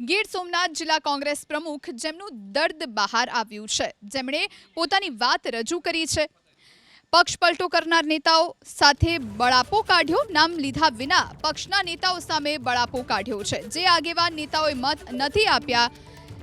ગીર સોમનાથ જિલ્લા કોંગ્રેસ પ્રમુખ જેમનું દર્દ બહાર આવ્યું છે. જેમણે પોતાની વાત રજૂ કરી છે. પક્ષ પલટો કરનાર નેતાઓ સાથે બળાપો કાઢ્યો, નામ લીધા વિના પક્ષના નેતાઓ સામે બળાપો કાઢ્યો છે. જે આગેવાન નેતાઓએ મત નથી આપ્યા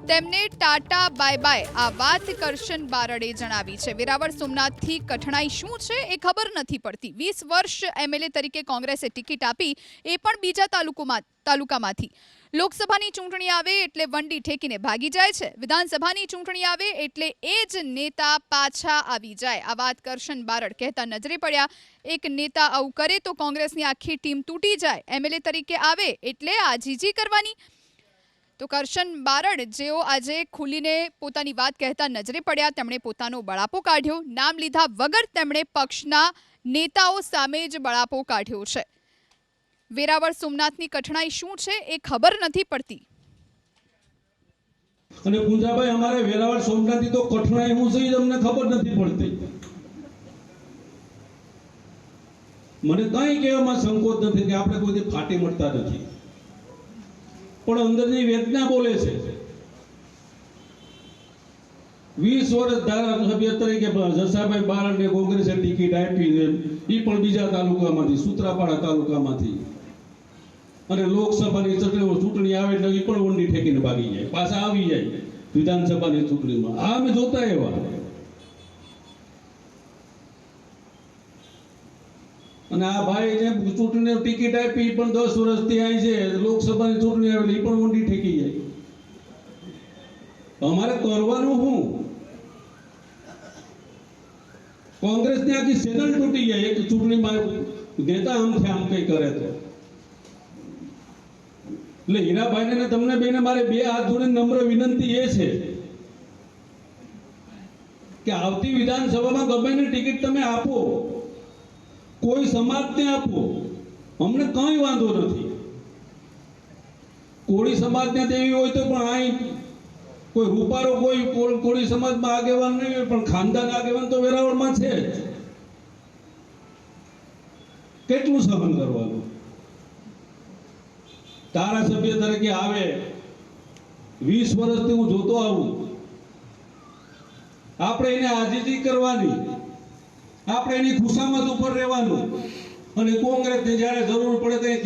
તેમને ટાટા બાય બાય આ વાત કરશન બારડે જણાવી છે. વેરાવળ સોમનાથથી કઠણાઈ શું છે એ ખબર નથી પડતી. વીસ વર્ષ એમએલએ તરીકે કોંગ્રેસે ટિકિટ આપી એ પણ બીજા તાલુકોમાં તાલુકામાંથી. લોકસભાની ચૂંટણી આવે એટલે વંડી ઠેકીને ભાગી જાય છે. વિધાનસભાની ચૂંટણી આવે એટલે એ જ નેતા પાછા આવી જાય. આ વાત કરશન બારડ કહેતા નજરે પડ્યા. એક નેતા આવું કરે તો કોંગ્રેસની આખી ટીમ તૂટી જાય. એમએલએ તરીકે આવે એટલે આજીજી કરવાની. તો કરશન બારડ, જેઓ આજે ખુલીને પોતાની વાત કહેતા નજરે પડ્યા, તેમણે પોતાનો બળાપો કાઢ્યો. નામ લીધા વગર તેમણે પક્ષના નેતાઓ સામે જ બળાપો કાઢ્યો છે. વેરાવળ સોમનાથની કઠણાઈ શું છે એ ખબર નથી પડતી. અને પૂજાભાઈ, અમારે વેરાવળ સોમનાથથી તો કઠણાઈ હું છે અમને ખબર નથી પડતી. મને કઈ કહેવામાં સંકોચ નથી કે આપણે કોઈ ફાટી મળતા નથી. પણ અંદરની વેદના બોલે છે. વીસ વર્ષ ધારાસભ્ય તરીકે જસાભાઈ બારડને કોંગ્રેસે ટિકિટ આપી એ પણ બીજા તાલુકામાંથી, સુત્રાપાડા તાલુકામાંથી. અને લોકસભાની ચૂંટણી આવે એટલે એ પણ વંડી ઠેકીને ભાગી જાય. પાછા આવી જાય વિધાનસભાની ચૂંટણીમાં. આ અમે જોતા એવા. અને આ ભાઈ જે ચૂંટણી ટિકિટ આપી, પણ દસ વર્ષથી આવી છે, લોકસભાની ચૂંટણી આવેલી પણ ઊંડી ઠેકી જાય. અમારે કરવાનું શું? કોંગ્રેસની આખી સેનલ તૂટી જાય, એક ચૂંટણીમાં નેતા આમથી આમ કઈ કરે તો. એટલે હીરાભાઈને ને તમને બેને મારે બે હાથ જોડે નમ્ર વિનંતી એ છે કે આવતી વિધાનસભામાં ગમે ટિકિટ તમે આપો. કોઈ સમાજને આપો, અમને કંઈ વાંધો નથી. કોળી સમાજને દેવી હોય તો પણ અહીં કોઈ રૂપારો કોઈ કોળ- સમાજમાં આગેવાન નહીં હોય, પણ ખાનદાન આગેવાન તો વેરાવળમાં છે જ. કેટલું સહન કરવાનું? ધારાસભ્ય તરીકે આવે, વીસ વર્ષથી હું જોતો આવું. આપણે એને આજીજી કરવાની. આપણે એની ખુશામત ઉપર રહેવાનું. અને કોંગ્રેસને જ્યારે જરૂર પડે ત્યારે